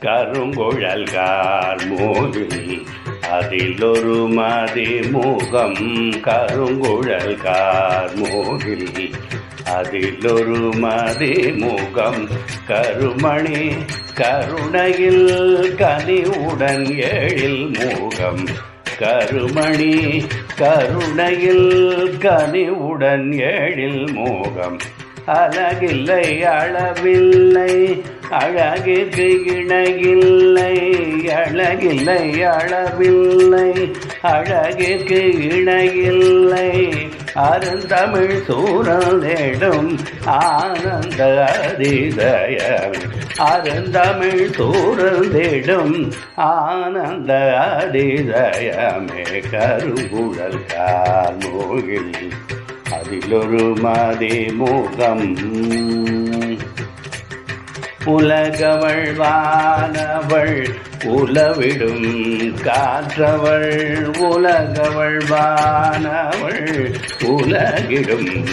கருங்குழல்கார் மோகினி அதில் ஒரு மதி முகம் கருங்குழல் கார்மோகில் அதில் ஒரு மதி முகம் கருமணி கருணையில் கனிவுடன் எழில் முகம் கருமணி கருணையில் கனிவுடன் எழில் மோகம். அழகில்லை அளவில்லை. அழகிற்கு இணையில்லை அழகில்லை அளவில்லை. அழகிற்கு இணையில்லை. அருந்தமிழ் சூழல் நேடும் ஆனந்த அதிசயம் அருந்தமிழ் சூழல் தேடும் ஆனந்த அதிசயமே கருங்குழல் கால் கார்மோகில் அதிலொரு மதிமுகம் முகம். உலவிடும் காற்றவள். உலகவள்வானவள் உலகிடும்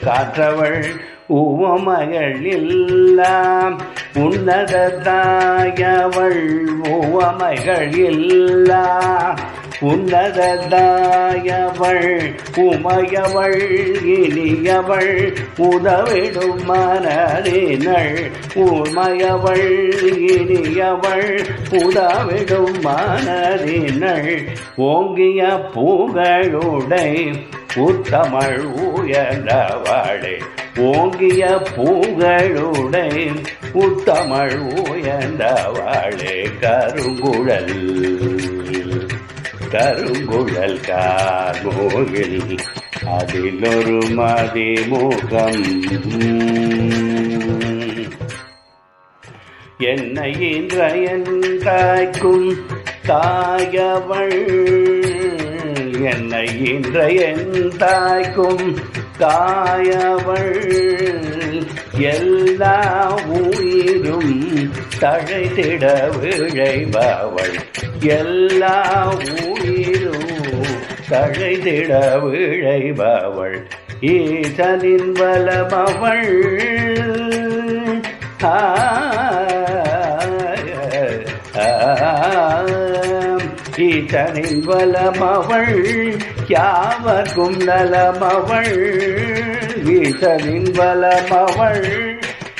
காற்றவள். உவமகள் எல்லாம் உன்னதத்தாயவள் உவமைகள் எல்லாம் உன்னததாயவள் உமையவள் இனியவள் உதவிடும் மனதினள். உமையவள் இனியவள் உதவிடும் மனதினள். ஓங்கிய பூகளுடை உத்தமள் உயர்ந்தவளே. ஓங்கிய பூகளுடை உத்தமள் உயர்ந்தவளே. கருங்குழல் கருங்குழல் கார்மோகில் அதில் ஒரு மதி என்னை இன்ற தாய்க்கும் தாயவள். என்னை இன்ற தாய்க்கும் தாயவள். எல்லா உயிரும் தழைத்திட விழைபவள் எல்லா உயிரும் தழைத்திட விழைபவள் ஈசனின் பலமவள் ஈசனின் பலமவள் யாவர்க்கும் நலமவள். ஈசனின் பலமவள்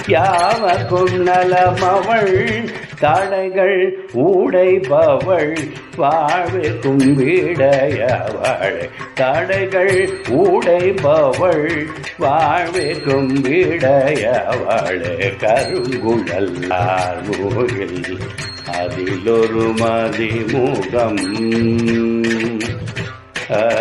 யாவர்க்கும் நலமவள் தடைகள் உடைபவள் வாழ்வுக்கும் விடையவள். தடைகள் உடைபவள் வாழ்வுக்கும் விடையவள். கருங்குழல்லார் மூகில் அதிலொரு மதிமுகம். ஆ.